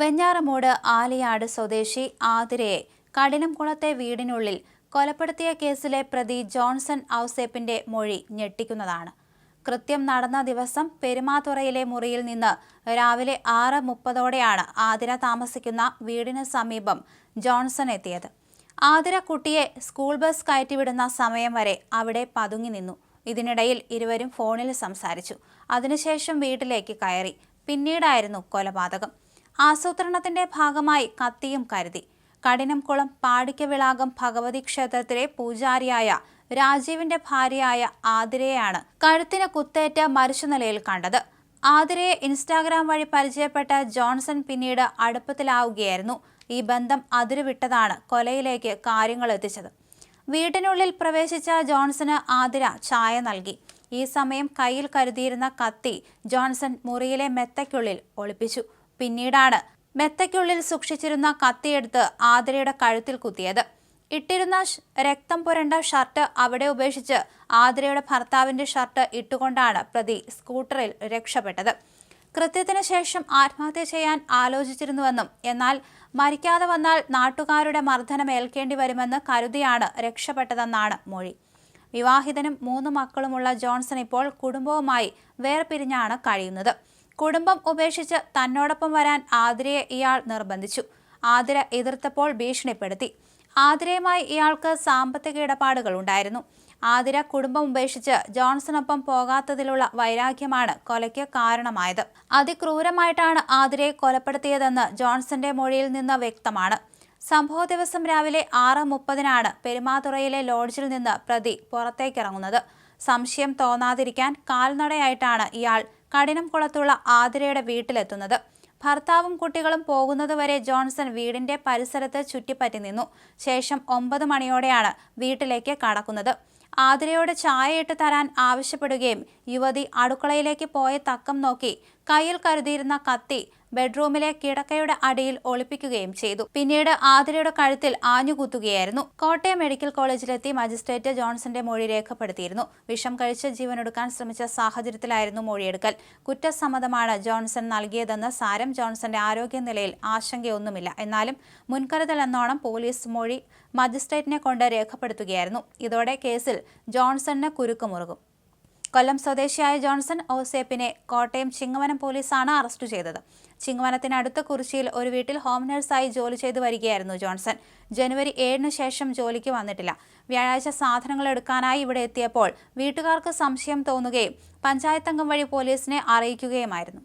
വെഞ്ഞാറമൂട് ആലിയാട് സ്വദേശി ആതിരയെ കഠിനംകുളത്തെ വീടിനുള്ളിൽ കൊലപ്പെടുത്തിയ കേസിലെ പ്രതി ജോൺസൺ ഔസേപ്പിന്റെ മൊഴി ഞെട്ടിക്കുന്നതാണ്. കൃത്യം നടന്ന ദിവസം പെരുമാതുറയിലെ മുറിയിൽ നിന്ന് രാവിലെ ആറ് മുപ്പതോടെയാണ് ആതിര താമസിക്കുന്ന വീടിന് സമീപം ജോൺസൺ എത്തിയത്. ആതിര കുട്ടിയെ സ്കൂൾ ബസ് കയറ്റിവിടുന്ന സമയം വരെ അവിടെ പതുങ്ങി നിന്നു. ഇതിനിടയിൽ ഇരുവരും ഫോണിൽ സംസാരിച്ചു. അതിനുശേഷം വീട്ടിലേക്ക് കയറി. പിന്നീടായിരുന്നു കൊലപാതകം. ആസൂത്രണത്തിന്റെ ഭാഗമായി കത്തിയും കരുതി. കഠിനംകുളം പാടിക്കവിളാകം ഭഗവതി ക്ഷേത്രത്തിലെ പൂജാരിയായ രാജീവിന്റെ ഭാര്യയായ ആതിരയെയാണ് കഴുത്തിന് കുത്തേറ്റ മരിച്ച നിലയിൽ കണ്ടത്. ആതിരയെ ഇൻസ്റ്റാഗ്രാം വഴി പരിചയപ്പെട്ട ജോൺസൺ പിന്നീട് അടുപ്പത്തിലാവുകയായിരുന്നു. ഈ ബന്ധം അതിരുവിട്ടതാണ് കൊലയിലേക്ക് കാര്യങ്ങൾ എത്തിച്ചത്. വീട്ടിനുള്ളിൽ പ്രവേശിച്ച ജോൺസന് ആതിര ചായ നൽകി. ഈ സമയം കയ്യിൽ കരുതിയിരുന്ന കത്തി ജോൺസൺ മുറിയിലെ മെത്തയ്ക്കുള്ളിൽ ഒളിപ്പിച്ചു. പിന്നീടാണ് മെത്തയ്ക്കുള്ളിൽ സൂക്ഷിച്ചിരുന്ന കത്തിയെടുത്ത് ആതിരയുടെ കഴുത്തിൽ കുത്തിയത്. ഇട്ടിരുന്ന രക്തം പുരണ്ട ഷർട്ട് അവിടെ ഉപേക്ഷിച്ച് ആതിരയുടെ ഭർത്താവിന്റെ ഷർട്ട് ഇട്ടുകൊണ്ടാണ് പ്രതി സ്കൂട്ടറിൽ രക്ഷപ്പെട്ടത്. കൃത്യത്തിന് ശേഷം ആത്മഹത്യ ചെയ്യാൻ ആലോചിച്ചിരുന്നുവെന്നും എന്നാൽ മരിക്കാതെ വന്നാൽ നാട്ടുകാരുടെ മർദ്ദനം ഏൽക്കേണ്ടി വരുമെന്ന് കരുതിയാണ് രക്ഷപ്പെട്ടതെന്നാണ് മൊഴി. വിവാഹിതനും മൂന്ന് മക്കളുമുള്ള ജോൺസൺ ഇപ്പോൾ കുടുംബവുമായി വേർപിരിഞ്ഞാണ് കഴിയുന്നത്. കുടുംബം ഉപേക്ഷിച്ച് തന്നോടൊപ്പം വരാൻ ആതിരയെ ഇയാൾ നിർബന്ധിച്ചു. ആതിര എതിർത്തപ്പോൾ ഭീഷണിപ്പെടുത്തി. ആതിരയുമായി ഇയാൾക്ക് സാമ്പത്തിക ഇടപാടുകൾ ഉണ്ടായിരുന്നു. ആതിര കുടുംബം ഉപേക്ഷിച്ച് ജോൺസണൊപ്പം പോകാത്തതിലുള്ള വൈരാഗ്യമാണ് കൊലയ്ക്ക് കാരണമായത്. അതിക്രൂരമായിട്ടാണ് ആതിരയെ കൊലപ്പെടുത്തിയതെന്ന് ജോൺസന്റെ മൊഴിയിൽ നിന്ന് വ്യക്തമാണ്. സംഭവ ദിവസം രാവിലെ ആറ് മുപ്പതിനാണ് പെരുമാതുറയിലെ ലോഡ്ജിൽ നിന്ന് പ്രതി പുറത്തേക്കിറങ്ങുന്നത്. സംശയം തോന്നാതിരിക്കാൻ കാൽനടയായിട്ടാണ് ഇയാൾ കഠിനംകുളത്തുള്ള ആതിരയുടെ വീട്ടിലെത്തുന്നത്. ഭർത്താവും കുട്ടികളും പോകുന്നതുവരെ ജോൺസൺ വീടിന്റെ പരിസരത്ത് ചുറ്റിപ്പറ്റി നിന്നു. ശേഷം ഒമ്പത് മണിയോടെയാണ് വീട്ടിലേക്ക് കടക്കുന്നത്. ആതിരയോട് ചായയിട്ട് തരാൻ ആവശ്യപ്പെടുകയും യുവതി അടുക്കളയിലേക്ക് പോയ തക്കം നോക്കി കയ്യിൽ കരുതിയിരുന്ന കത്തി ബെഡ്റൂമിലെ കിടക്കയുടെ അടിയിൽ ഒളിപ്പിക്കുകയും ചെയ്തു. പിന്നീട് ആതിരയുടെ കഴുത്തിൽ ആഞ്ഞുകുത്തുകയായിരുന്നു. കോട്ടയം മെഡിക്കൽ കോളേജിലെത്തി മജിസ്ട്രേറ്റ് ജോൺസന്റെ മൊഴി രേഖപ്പെടുത്തിയിരുന്നു. വിഷം കഴിച്ച് ജീവനെടുക്കാൻ ശ്രമിച്ച സാഹചര്യത്തിലായിരുന്നു മൊഴിയെടുക്കൽ. കുറ്റസമ്മതമാണ് ജോൺസൺ നൽകിയതെന്ന് സാരം ജോൺസന്റെ ആരോഗ്യനിലയിൽ ആശങ്കയൊന്നുമില്ല. എന്നാലും മുൻകരുതൽ എന്നോണം പോലീസ് മൊഴി മജിസ്ട്രേറ്റിനെ കൊണ്ട് രേഖപ്പെടുത്തുകയായിരുന്നു. ഇതോടെ കേസിൽ ജോൺസണിന് കുരുക്കുമുറുകും കൊല്ലം സ്വദേശിയായ ജോൺസൺ ഓസേപ്പിനെ കോട്ടയം ചിങ്ങവനം പോലീസാണ് അറസ്റ്റ് ചെയ്തത്. ചിങ്ങവനത്തിനടുത്ത കുറിച്ചിയിൽ ഒരു വീട്ടിൽ ഹോം നഴ്സായി ജോലി ചെയ്തു വരികയായിരുന്നു ജോൺസൺ. ജനുവരി ഏഴിന് ശേഷം ജോലിക്ക് വന്നിട്ടില്ല. വ്യാഴാഴ്ച സാധനങ്ങൾ എടുക്കാനായി ഇവിടെ എത്തിയപ്പോൾ വീട്ടുകാർക്ക് സംശയം തോന്നുകയും പഞ്ചായത്തംഗം വഴി പോലീസിനെ അറിയിക്കുകയുമായിരുന്നു.